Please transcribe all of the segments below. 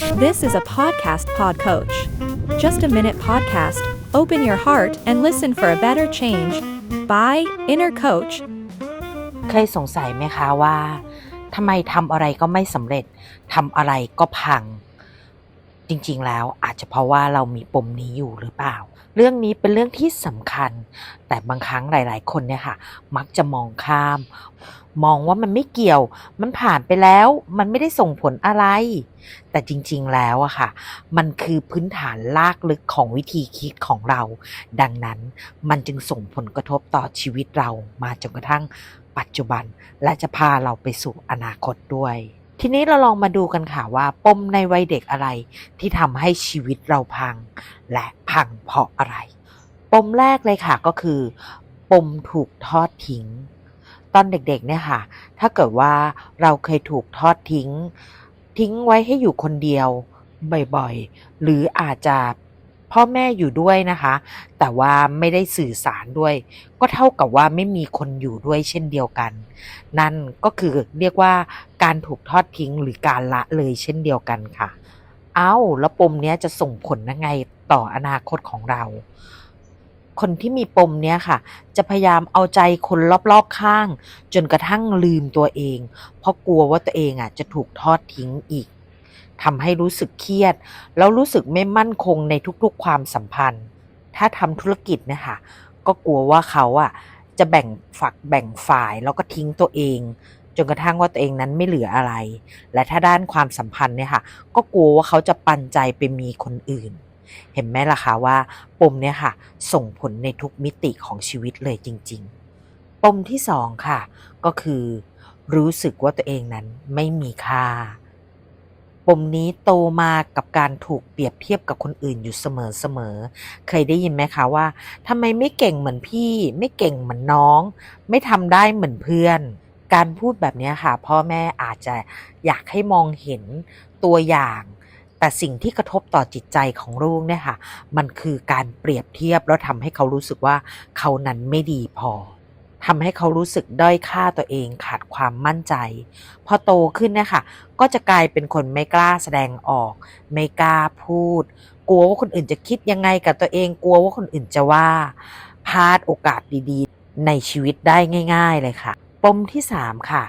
This is a podcast pod coach. Just a minute podcast. Open your heart and listen for a better change. By Inner Coach เคยสงสัยไหมคะว่าทำไมทำอะไรก็ไม่สำเร็จทำอะไรก็พัง จริงๆแล้วอาจจะเพราะว่าเรามีปมนี้อยู่หรือเปล่า เรื่องนี้เป็นเรื่องที่สำคัญ แต่บางครั้งหลาย ๆ คนเนี่ยค่ะ มักจะมองข้าม มองว่ามันไม่เกี่ยว มันผ่านไปแล้ว มันไม่ได้ส่งผลอะไร แต่จริง ๆ แล้วอะค่ะ มันคือพื้นฐานลากลึกของวิธีคิดของเรา ดังนั้นมันจึงส่งผลกระทบต่อชีวิตเรามาจนกระทั่งปัจจุบัน และจะพาเราไปสู่อนาคตด้วย ทีนี้เราลองมาดูกันค่ะว่า ปมในวัยเด็กอะไร ที่ทำให้ชีวิตเราพัง และพังเพราะอะไร ปมแรกเลยค่ะก็คือ ปมถูกทอดทิ้ง ตอนเด็กๆเนี่ยค่ะ ถ้าเกิดว่าเราเคยถูกทอดทิ้ง ทิ้งไว้ให้อยู่คนเดียวบ่อยๆ หรืออาจจะ พ่อแม่อยู่ด้วยนะคะ แต่ว่าไม่ได้สื่อสารด้วย ก็เท่ากับว่าไม่มีคนอยู่ด้วยเช่นเดียวกัน นั่นก็คือเรียกว่าการถูกทอดทิ้งหรือการละเลยเช่นเดียวกันค่ะ เอ้าแล้วปมเนี้ยจะส่งผลยังไงต่ออนาคตของเรา คนที่มีปมเนี้ยค่ะ จะพยายามเอาใจคนรอบๆข้าง จนกระทั่งลืมตัวเอง เพราะกลัวว่าตัวเองอะจะถูกทอดทิ้งอีก ทำให้รู้สึกเครียด แล้วรู้สึกไม่มั่นคงในทุกๆความสัมพันธ์ ถ้าทำธุรกิจเนะคะก็กลัวว่าเขาอะจะแบ่งฝักแบ่งฝ่ายแล้วก็ทิ้งตัวเอง จนกระทั่งว่าตัวเองนั้นไม่เหลืออะไร และถ้าด้านความสัมพันธ์เนี่ยค่ะ ก็กลัวว่าเขาจะปันใจไปมีคนอื่น เห็นไหมล่ะคะว่า ปมเนี่ยค่ะ ส่งผลในทุกมิติของชีวิตเลยจริง ๆ ปมที่สองค่ะ ก็คือ รู้สึกว่าตัวเองนั้นไม่มีค่า ปมนี้โตมากับการถูกเปรียบเทียบกับคนอื่นอยู่เสมอๆ เคยได้ยินไหมคะว่าทำไมไม่เก่งเหมือนพี่ ไม่เก่งเหมือนน้อง ไม่ทำได้เหมือนเพื่อน การพูดแบบนี้ค่ะ พ่อแม่อาจจะอยากให้มองเห็นตัวอย่าง แต่สิ่งที่กระทบต่อจิตใจของลูกเนี่ยค่ะ มันคือการเปรียบเทียบแล้วทำให้เขารู้สึกว่าเขานั้นไม่ดีพอ ทำให้เขารู้สึกด้อยค่าตัวเองขาดความมั่นใจ พอโตขึ้นเนี่ยค่ะก็จะกลายเป็นคนไม่กล้าแสดงออก ไม่กล้าพูด กลัวว่าคนอื่นจะคิดยังไงกับตัวเอง กลัวว่าคนอื่นจะว่าพลาดโอกาสดีๆ ในชีวิตได้ง่าย ๆ เลยค่ะ ปมที่สามค่ะ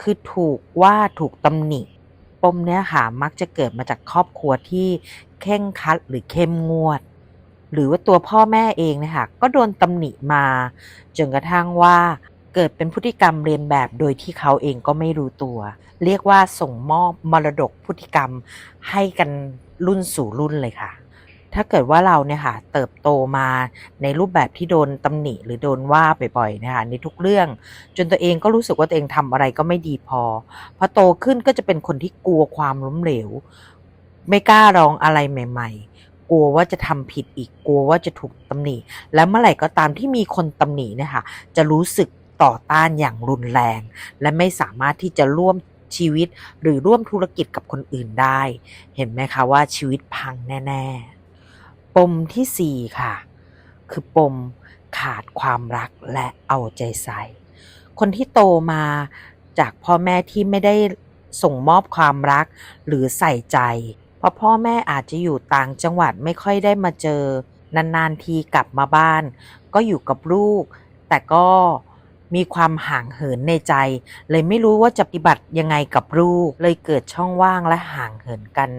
คือถูกว่าถูกตำหนิปมเนี้ยค่ะมักจะเกิดมาจากครอบครัวที่เข่งคัดหรือเข้มงวด หรือว่าตัวพ่อแม่เองนะคะก็โดนตำหนิมาจนกระทั่งว่าเกิดเป็นพฤติกรรมเรียนแบบโดยที่เขาเองก็ไม่รู้ตัว เรียกว่าส่งมอบมรดกพฤติกรรมให้กันรุ่นสู่รุ่นเลยค่ะ ถ้าเกิดว่าเราเนี่ยค่ะเติบโตมาในรูปแบบที่โดนตำหนิหรือโดนว่าบ่อยๆนะคะในทุกเรื่อง จนตัวเองก็รู้สึกว่าตัวเองทำอะไรก็ไม่ดีพอพอโตขึ้นก็จะเป็นคนที่กลัวความล้มเหลว ไม่กล้าลองอะไรใหม่ ๆ กลัวว่าจะทำผิดอีกกลัวว่าจะถูกตำหนิ และเมื่อไหร่ก็ตามที่มีคนตำหนิเนี่ยค่ะจะรู้สึกต่อต้านอย่างรุนแรง และไม่สามารถที่จะร่วมชีวิตหรือร่วมธุรกิจกับคนอื่นได้ เห็นไหมคะว่าชีวิตพังแน่ๆ ปมที่สี่ค่ะ คือปมขาดความรักและเอาใจใส่ คนที่โตมาจากพ่อแม่ที่ไม่ได้ส่งมอบความรักหรือใส่ใจ ราะพ่อแม่อาจจะอยู่ต่างจังหวัดไม่ค่อยได้มาเจอ นานๆทีกลับมาบ้าน ก็อยู่กับลูก แต่ก็มีความห่างเหินในใจ เลยไม่รู้ว่าจะปฏิบัติยังไงกับลูก เลยเกิดช่องว่างและห่างเหินกัน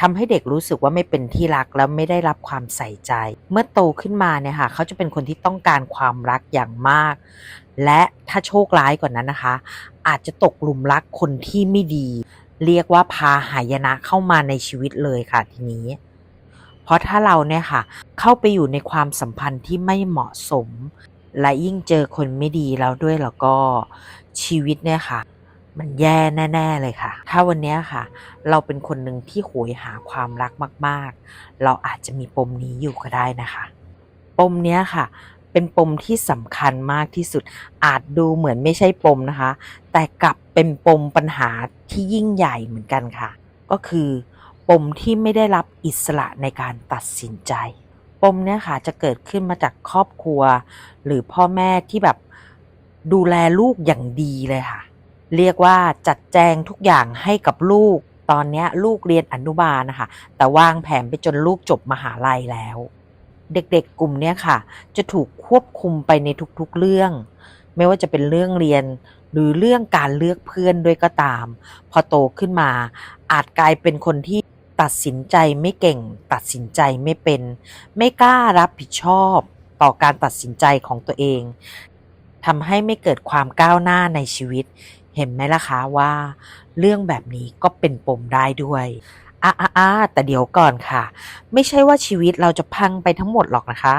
ทำให้เด็กรู้สึกว่าไม่เป็นที่รักแล้วไม่ได้รับความใส่ใจ เมื่อโตขึ้นมาเนี่ยค่ะเขาจะเป็นคนที่ต้องการความรักอย่างมาก และถ้าโชคร้ายกว่านั้นนะคะ อาจจะตกหลุมรักคนที่ไม่ดี เรียกว่าพาหายนะเข้ามาในชีวิตเลยค่ะทีนี้ เพราะถ้าเราเนี่ยค่ะ เข้าไปอยู่ในความสัมพันธ์ที่ไม่เหมาะสม และยิ่งเจอคนไม่ดีแล้วด้วยแล้วก็ชีวิตเนี่ยค่ะ มันแย่แน่ ๆ เลยค่ะ ถ้าวันนี้ค่ะ เราเป็นคนหนึ่งที่โหยหาความรักมาก ๆ เราอาจจะมีปมนี้อยู่ก็ได้นะคะ ปมเนี้ยค่ะ เป็นปมที่สำคัญมากที่สุด อาจดูเหมือนไม่ใช่ปมนะคะ แต่กลับเป็นปมปัญหาที่ยิ่งใหญ่เหมือนกันค่ะ ก็คือปมที่ไม่ได้รับอิสระในการตัดสินใจ ปมเนี้ยค่ะจะเกิดขึ้นมาจากครอบครัว หรือพ่อแม่ที่แบบดูแลลูกอย่างดีเลยค่ะ เรียกว่าจัดแจงทุกอย่างให้กับลูก ตอนนี้ลูกเรียนอนุบาลนะคะ แต่วางแผนไปจนลูกจบมหาลัยแล้ว เด็กๆกลุ่มเนี้ยค่ะ จะถูกควบคุมไปในทุกๆเรื่อง ไม่ว่าจะเป็นเรื่องเรียนหรือเรื่องการเลือกเพื่อนด้วยก็ตาม พอโตขึ้นมา อาจกลายเป็นคนที่ตัดสินใจไม่เก่ง ตัดสินใจไม่เป็น ไม่กล้ารับผิดชอบต่อการตัดสินใจของตัวเองทำให้ไม่เกิดความก้าวหน้าในชีวิต เห็นไหมล่ะคะว่า เรื่องแบบนี้ก็เป็นปมได้ด้วย อะอะอะแต่เดี๋ยวก่อนค่ะ ไม่ใช่ว่าชีวิตเราจะพังไปทั้งหมดหรอกนะคะ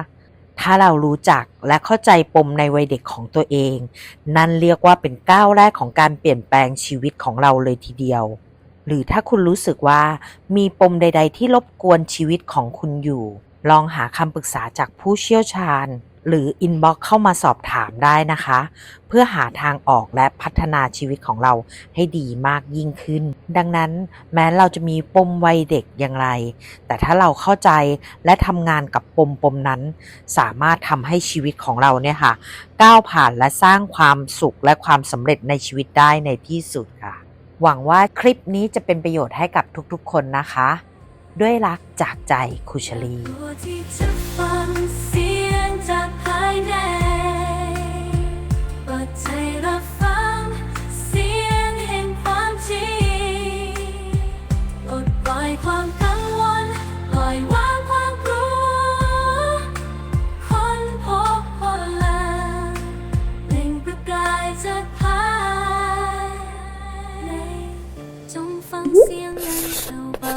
ถ้าเรารู้จักและเข้าใจปมในวัยเด็กของตัวเอง นั่นเรียกว่าเป็นก้าวแรกของการเปลี่ยนแปลงชีวิตของเราเลยทีเดียว หรือถ้าคุณรู้สึกว่ามีปมใด ๆ ที่รบกวนชีวิตของคุณอยู่ ลองหาคำปรึกษาจากผู้เชี่ยวชาญ หรืออินบ็อกเข้ามาสอบถามได้นะคะ เพื่อหาทางออกและพัฒนาชีวิตของเราให้ดีมากยิ่งขึ้น ดังนั้นแม้เราจะมีปมวัยเด็กอย่างไร แต่ถ้าเราเข้าใจและทำงานกับปมปมนั้น สามารถทำให้ชีวิตของเราเนี่ยค่ะ ก้าวผ่านและสร้างความสุขและความสำเร็จในชีวิตได้ในที่สุดค่ะ หวังว่าคลิปนี้จะเป็นประโยชน์ให้กับทุกๆ คนนะคะ ด้วยรักจากใจคุชลี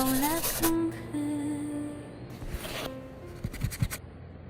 hola.